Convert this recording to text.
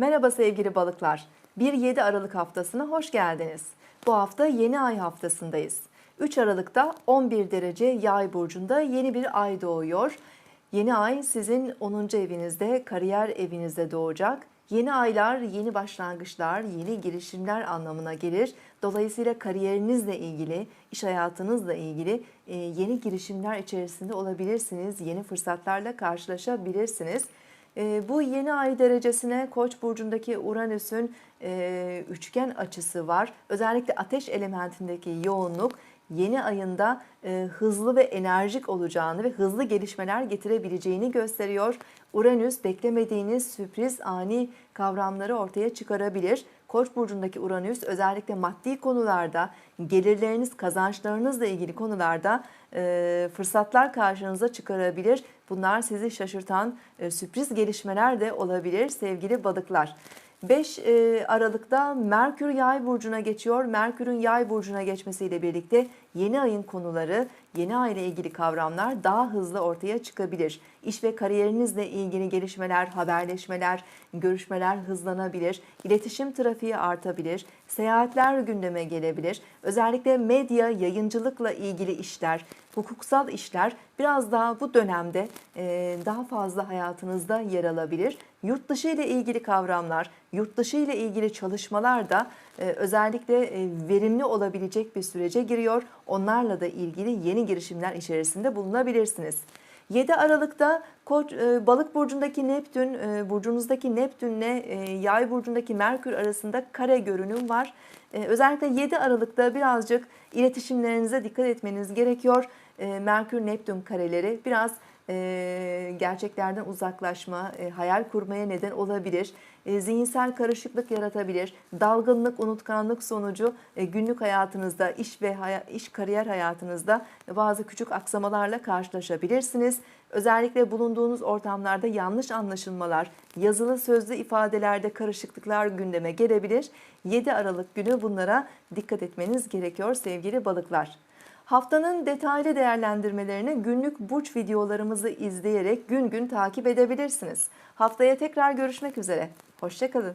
Merhaba sevgili balıklar. 1-7 Aralık haftasına hoş geldiniz. Bu hafta yeni ay haftasındayız. 3 Aralık'ta 11 derece yay burcunda yeni bir ay doğuyor. Yeni ay sizin 10. evinizde, kariyer evinizde doğacak. Yeni aylar, yeni başlangıçlar, yeni girişimler anlamına gelir. Dolayısıyla kariyerinizle ilgili, iş hayatınızla ilgili e, yeni girişimler içerisinde olabilirsiniz. Yeni fırsatlarla karşılaşabilirsiniz. E, Bu yeni ay derecesine Koç burcundaki Uranüs'ün e, üçgen açısı var. Özellikle ateş elementindeki yoğunluk yeni ayında e, hızlı ve enerjik olacağını ve hızlı gelişmeler getirebileceğini gösteriyor. Uranüs beklemediğiniz sürpriz ani kavramları ortaya çıkarabilir. Koç burcundaki Uranüs özellikle maddi konularda, gelirleriniz, kazançlarınızla ilgili konularda e, fırsatlar karşınıza çıkarabilir. Bunlar sizi şaşırtan e, sürpriz gelişmeler de olabilir sevgili balıklar. 5 e, Aralık'ta Merkür Yay burcuna geçiyor. Merkür'ün Yay burcuna geçmesiyle birlikte yeni ayın konuları, yeni ay ile ilgili kavramlar daha hızlı ortaya çıkabilir. İş ve kariyerinizle ilgili gelişmeler, haberleşmeler, görüşmeler hızlanabilir. İletişim trafiği artabilir. Seyahatler gündeme gelebilir. Özellikle medya, yayıncılıkla ilgili işler, hukuksal işler biraz daha bu dönemde e, daha fazla hayatınızda yer alabilir. Yurt dışı ile ilgili kavramlar, yurt dışı ile ilgili çalışmalar da e, özellikle e, verimli olabilecek bir sürece giriyor. Onlarla da ilgili yeni girişimler içerisinde bulunabilirsiniz. 7 Aralık'ta Koç e, Balık burcundaki Neptün, e, burcunuzdaki Neptünle e, Yay burcundaki Merkür arasında kare görünüm var. Özellikle 7 Aralık'ta birazcık iletişimlerinize dikkat etmeniz gerekiyor. Merkür Neptün kareleri biraz e, gerçeklerden uzaklaşma, e, hayal kurmaya neden olabilir. E, zihinsel karışıklık yaratabilir. Dalgınlık, unutkanlık sonucu günlük hayatınızda, iş ve haya- iş kariyer hayatınızda bazı küçük aksamalarla karşılaşabilirsiniz. Özellikle bulunduğunuz ortamlarda yanlış anlaşılmalar, yazılı sözlü ifadelerde karışıklıklar gündeme gelebilir. 7 Aralık günü bunlara dikkat etmeniz gerekiyor sevgili balıklar. Haftanın detaylı değerlendirmelerini günlük burç videolarımızı izleyerek gün gün takip edebilirsiniz. Haftaya tekrar görüşmek üzere. Hoşçakalın.